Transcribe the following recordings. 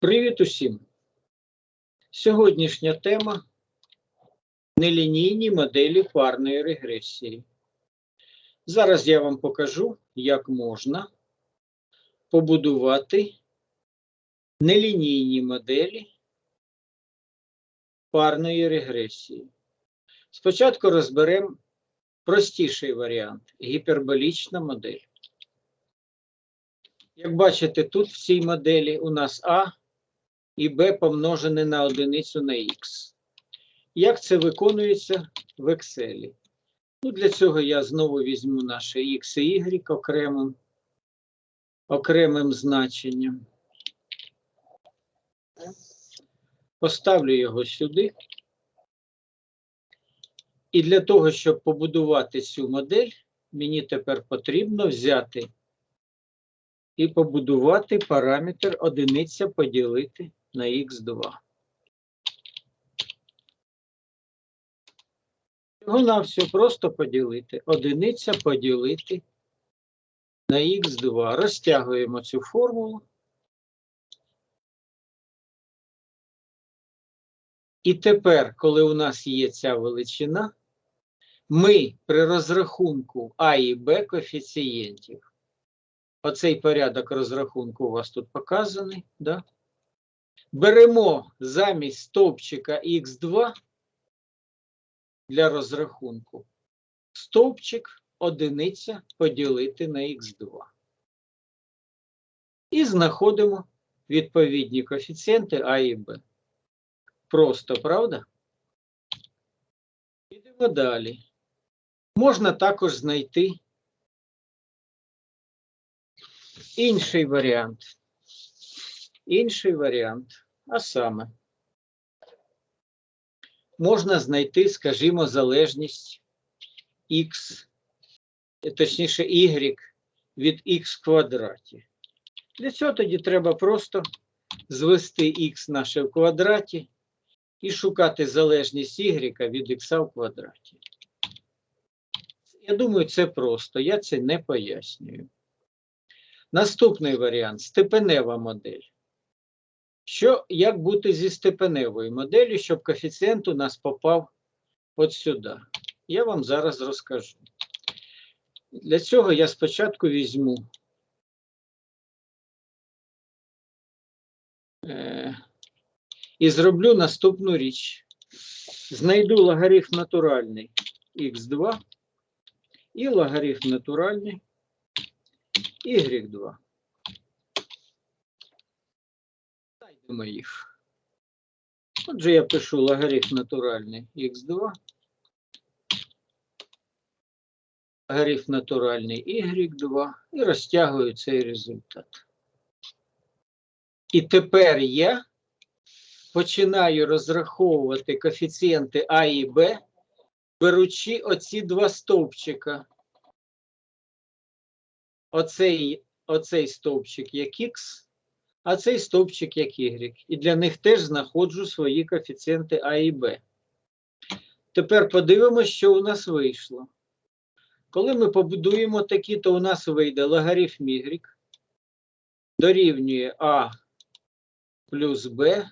Привіт усім! Сьогоднішня тема нелінійні моделі парної регресії. Зараз я вам покажу, як можна побудувати нелінійні моделі парної регресії. Спочатку розберемо простіший варіант гіперболічна модель. Як бачите, тут в цій моделі у нас А і Б помножене на одиницю на Х. Як це виконується в Excel? Ну, для цього я знову візьму наше X і Y окремим, окремим значенням. Поставлю його сюди. І для того, щоб побудувати цю модель, мені тепер потрібно взяти і побудувати параметр одиниця поділити на х2. Його на все просто поділити. Одиниця поділити на х2. Розтягуємо цю формулу. І тепер, коли у нас є ця величина, ми при розрахунку А і Б коефіцієнтів оцей порядок розрахунку у вас тут показаний. Да? Беремо замість стовпчика Х2 для розрахунку стовпчик одиниця поділити на Х2. І знаходимо відповідні коефіцієнти А і Б. Просто, правда? Йдемо далі. Можна також знайти інший варіант. Інший варіант. А саме, можна знайти, скажімо, залежність х, точніше, y від х квадраті. Для цього тоді треба просто звести х наше в квадраті і шукати залежність y від х в квадраті. Я думаю, це просто, я це не пояснюю. Наступний варіант степенева модель. Що, Як бути зі степеневою моделлю, щоб коефіцієнт у нас попав от сюди? Я вам зараз розкажу. Для цього я спочатку візьму е, і зроблю наступну річ. Знайду логарифм натуральний х2 і логарифм натуральний y2. Знайдемо їх. Отже, я пишу логарифм натуральний х2, логарифм натуральний y2 і розтягую цей результат. І тепер я починаю розраховувати коефіцієнти А і Б, беручи оці два стовпчика. Оцей, оцей стовпчик як Х, а цей стовпчик як Y. І для них теж знаходжу свої коефіцієнти А і Б. Тепер подивимося, що у нас вийшло. Коли ми побудуємо такі, то у нас вийде логарифм Y дорівнює А плюс Б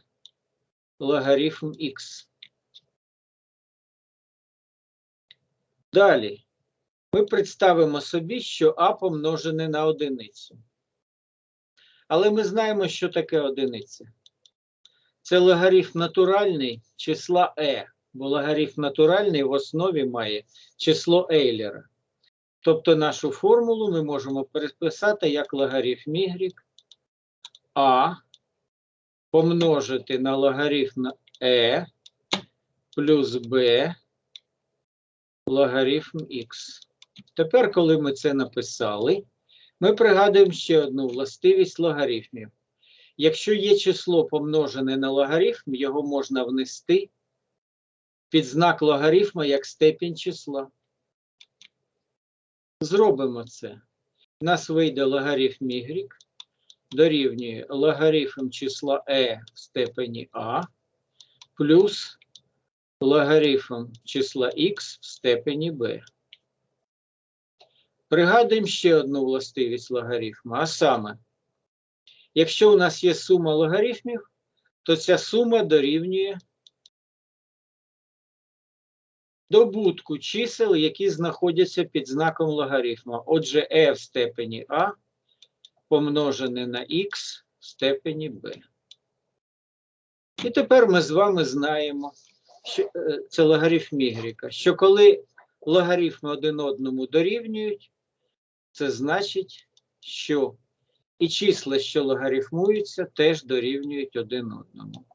логарифм Х. Далі ми представимо собі, що А помножене на одиницю. Але ми знаємо, що таке одиниця. Це логарифм натуральний числа Е, бо логарифм натуральний в основі має число Ейлера. Тобто нашу формулу ми можемо переписати як логарифм Y А помножити на логарифм Е плюс Б логарифм Х. Тепер, коли ми це написали, ми пригадуємо ще одну властивість логарифмів. Якщо є число помножене на логарифм, його можна внести під знак логарифма як степінь числа. Зробимо це. У нас вийде логарифм y дорівнює логарифм числа e в степені а плюс логарифм числа х в степені b. Пригадуємо ще одну властивість логарифму, а саме, Якщо у нас є сума логарифмів, то ця сума дорівнює добутку чисел, які знаходяться під знаком логарифма. Отже, e в степені а помножене на х в степені b. І тепер ми з вами знаємо, що е, це логарифм y, що коли логарифми один одному дорівнюють, це значить, що і числа, що логарифмуються, теж дорівнюють один одному.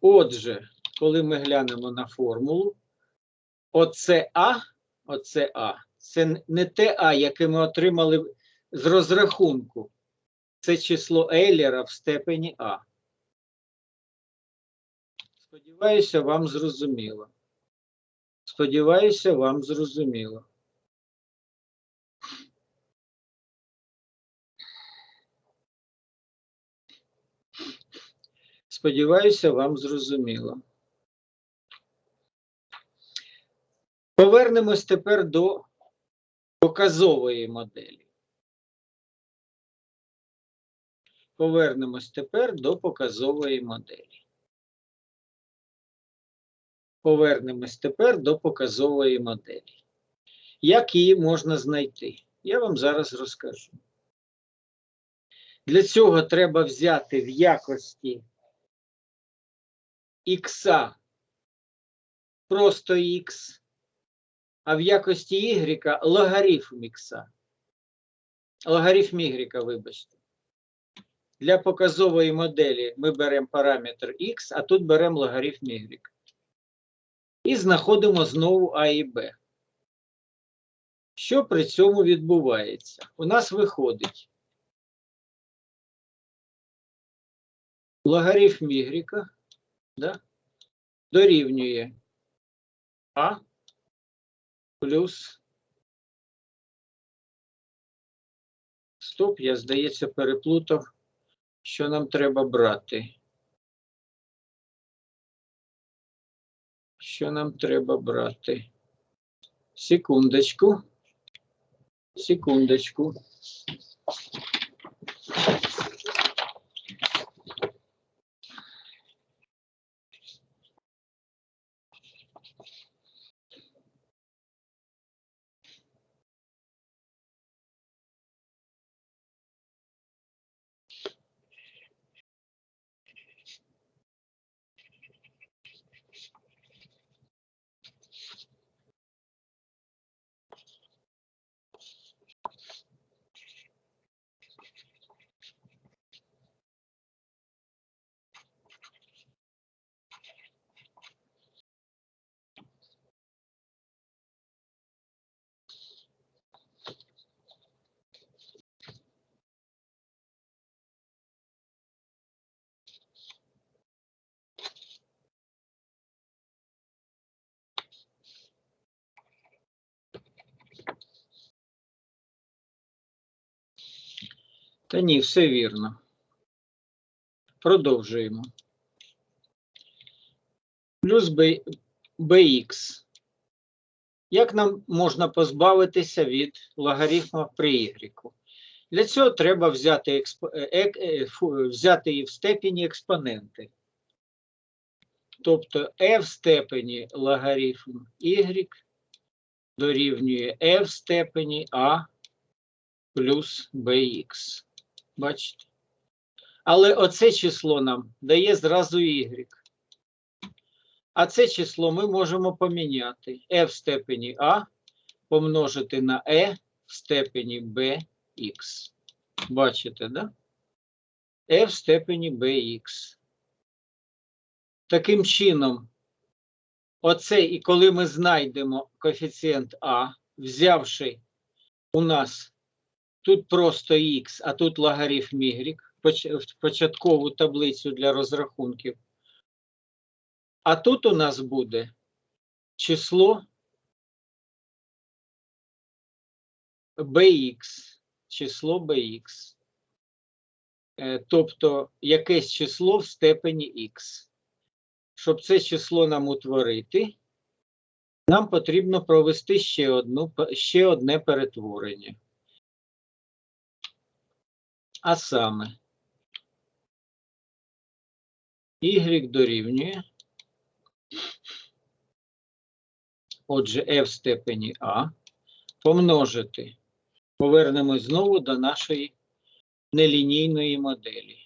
Отже, коли ми глянемо на формулу, оце А, оце А, це не те А, яке ми отримали з розрахунку. Це число Ейлера в степені А. Сподіваюся, вам зрозуміло. Сподіваюся, вам зрозуміло. Сподіваюся, вам зрозуміло. Повернемось тепер до показової моделі. Повернемось тепер до показової моделі. Повернемось тепер до показової моделі. Як її можна знайти? Я вам зараз розкажу. Для цього треба взяти в якості х просто х, а в якості y логарифм х. Логарифм y, вибачте. Для показової моделі ми беремо параметр х, а тут беремо логарифм y. І знаходимо знову А і Б. Що при цьому відбувається? У нас виходить логарифм y да, дорівнює А плюс Стоп, я, здається, переплутав, що нам треба брати. Що нам треба брати? Секундочку. Секундочку. Та ні, все вірно. Продовжуємо. Плюс bx. Як нам можна позбавитися від логарифма при y? Для цього треба взяти, експ... е, е, е, взяти і в степені експоненти. Тобто e в степені логарифм y дорівнює e в степені a плюс bx. Бачите? Але оце число нам дає зразу y. А це число ми можемо поміняти. e в степені a помножити на e в степені bx. Бачите, да? e в степені bx. Таким чином, оце і коли ми знайдемо коефіцієнт А, взявши у нас тут просто х, а тут логарифм y, початкову таблицю для розрахунків. А тут у нас буде число bx, число bx. Е, Тобто якесь число в степені х. Щоб це число нам утворити, нам потрібно провести ще, одну, ще одне перетворення. А саме y дорівнює. Отже, f в степені А помножити. Повернемось знову до нашої нелінійної моделі.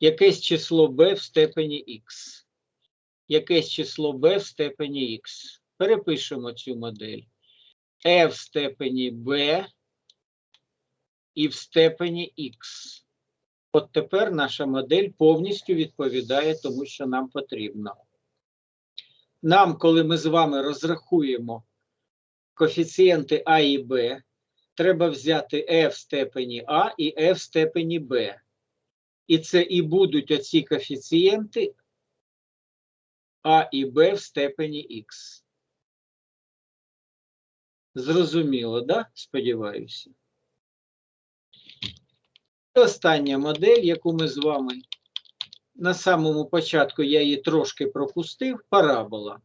Якесь число b в степені x. Якесь число b в степені x. Перепишемо цю модель. e в степені b і в степені x. От тепер наша модель повністю відповідає тому, що нам потрібно. Нам, коли ми з вами розрахуємо коефіцієнти А і Б, треба взяти Е в степені А і Е в степені Б. І це і будуть оці коефіцієнти А і Б в степені Х. Зрозуміло, да? Сподіваюся. Остання модель, яку ми з вами на самому початку я її трошки пропустив, парабола.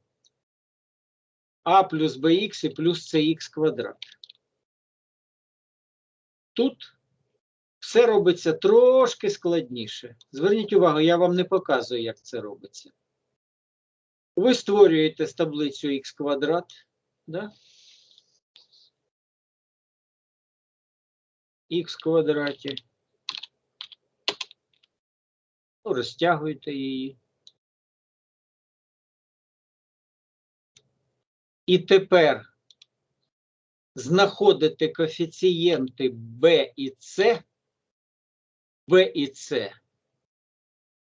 А плюс bx і плюс cx квадрат. Тут все робиться трошки складніше. Зверніть увагу, я вам не показую, як це робиться. Ви створюєте з таблицю х квадрат, да? х квадраті. Ну, розтягуєте її. І тепер знаходите коефіцієнти b і c, b і c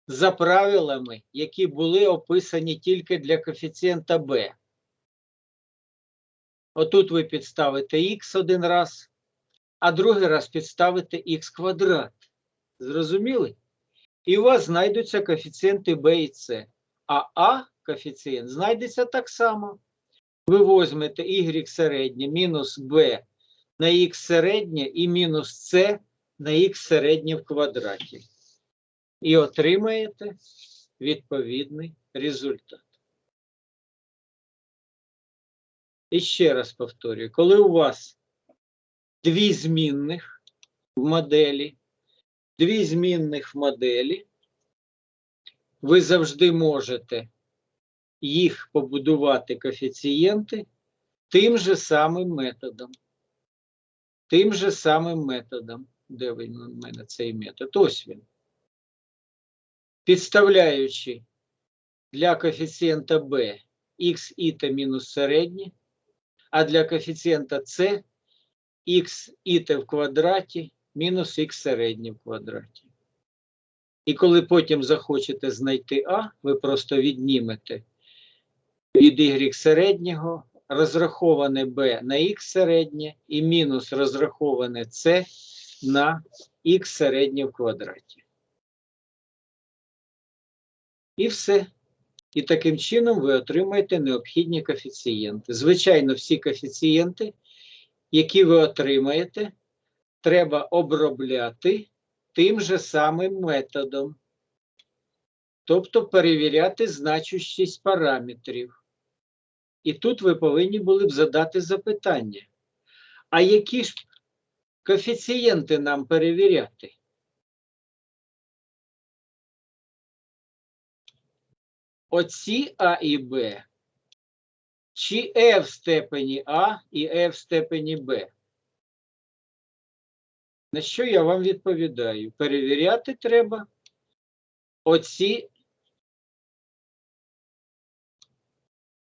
за правилами, які були описані тільки для коефіцієнта b. Отут ви підставите х один раз, а другий раз підставите х квадрат. Зрозуміли? І у вас знайдуться коефіцієнти b і c. А А коефіцієнт знайдеться так само. Ви візьмете y середнє мінус b на х середнє і мінус c на х середнє в квадраті. І отримаєте відповідний результат. І ще раз повторюю, коли у вас дві змінних в моделі, дві змінних моделі, ви завжди можете їх побудувати коефіцієнти тим же самим методом. Тим же самим методом. Де він у мене цей метод? Ось він. Підставляючи для коефіцієнта b х іта мінус середнє, а для коефіцієнта c х іта в квадраті мінус х середнє в квадраті. І коли потім захочете знайти А, ви просто віднімете від y середнього, розраховане b на х середнє і мінус розраховане c на х середнє в квадраті. І все. І таким чином ви отримаєте необхідні коефіцієнти. Звичайно, всі коефіцієнти, які ви отримаєте, треба обробляти тим же самим методом. Тобто перевіряти значущість параметрів. І тут ви повинні були б задати запитання. А які ж коефіцієнти нам перевіряти? Оці А і Б, чи Е в степені А і Е в степені Б? На що я вам відповідаю? Перевіряти треба оці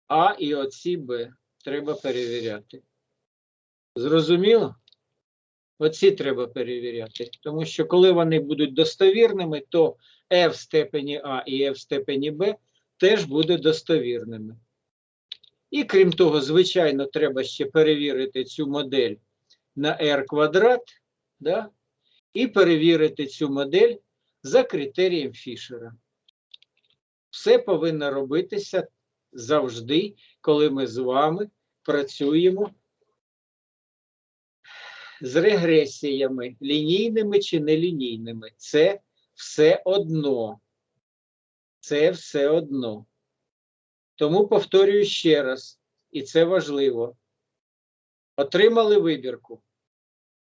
А і оці Б. Треба перевіряти. Зрозуміло? Оці треба перевіряти. Тому що коли вони будуть достовірними, то F в степені А і F в степені Б теж буде достовірними. І крім того, звичайно, треба ще перевірити цю модель на R квадрат, да? і перевірити цю модель за критерієм Фішера. Все повинно робитися завжди, коли ми з вами працюємо з регресіями, лінійними чи нелінійними. Це все одно. Це все одно. Тому повторюю ще раз, і це важливо. Отримали вибірку.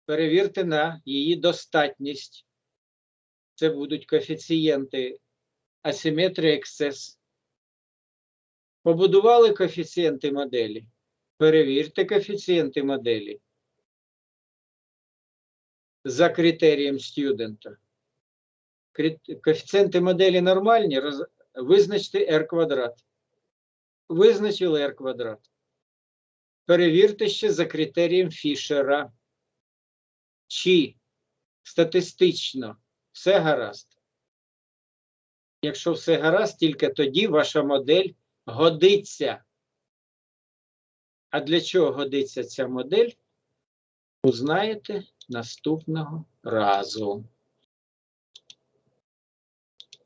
Перевірте на її достатність. Це будуть коефіцієнти асиметрія ексцес. Побудували коефіцієнти моделі. Перевірте коефіцієнти моделі за критерієм студента. Коефіцієнти моделі нормальні, визначте r квадрат. Визначили r квадрат. Перевірте ще за критерієм Фішера. Чи статистично все гаразд. Якщо все гаразд, тільки тоді ваша модель годиться. А для чого годиться ця модель? Узнаєте наступного разу.